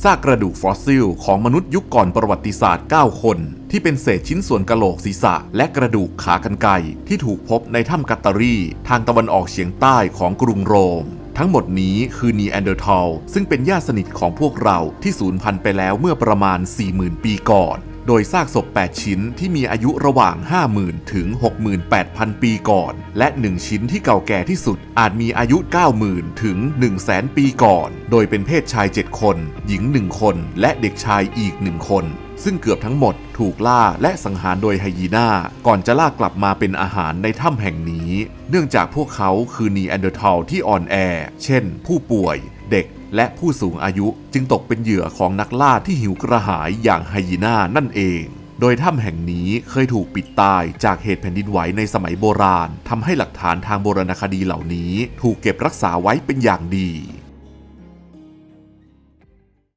ซากกระดูกฟอสซิลของมนุษย์ยุคก่อนประวัติศาสตร์ 9 คน ที่เป็นเศษชิ้นส่วนกะโหลกศีรษะ และกระดูกขากรรไกรที่ถูกพบในถ้ำกัตตารี ทางตะวันออกเฉียงใต้ของกรุงโรม ทั้งหมดนี้คือนีแอนเดอร์ทัลซึ่งเป็นญาติสนิทของพวกเราที่สูญพันธุ์ไปแล้วเมื่อประมาณ 40,000 ปีก่อน โดยซากศพ 8 ชิ้นที่มีอายุระหว่าง 50,000 ถึง 68,000 ปีก่อน และ 1 ชิ้นที่เก่าแก่ที่สุดอาจมีอายุ 90,000 ถึง 100,000 ปีก่อน โดยเป็นเพศชาย 7 คน หญิง 1 คน และเด็กชายอีก 1 คนซึ่งเกือบทั้งหมดถูกล่าและสังหารโดยไฮยีนาก่อนจะล่ากลับมาเป็นอาหารในถ้ำแห่งนี้ เนื่องจากพวกเขาคือนีแอนเดอร์ทัลที่อ่อนแอ เช่น ผู้ป่วย เด็ก และผู้สูงอายุจึงตกเป็นเหยื่อของนักล่าที่หิวกระหายอย่างไฮยีน่านั่นเอง โดยถ้ำแห่งนี้เคยถูกปิดตายจากเหตุแผ่นดินไหวในสมัยโบราณทำให้หลักฐานทางโบราณคดีเหล่านี้ ถูกเก็บรักษาไว้เป็นอย่างดี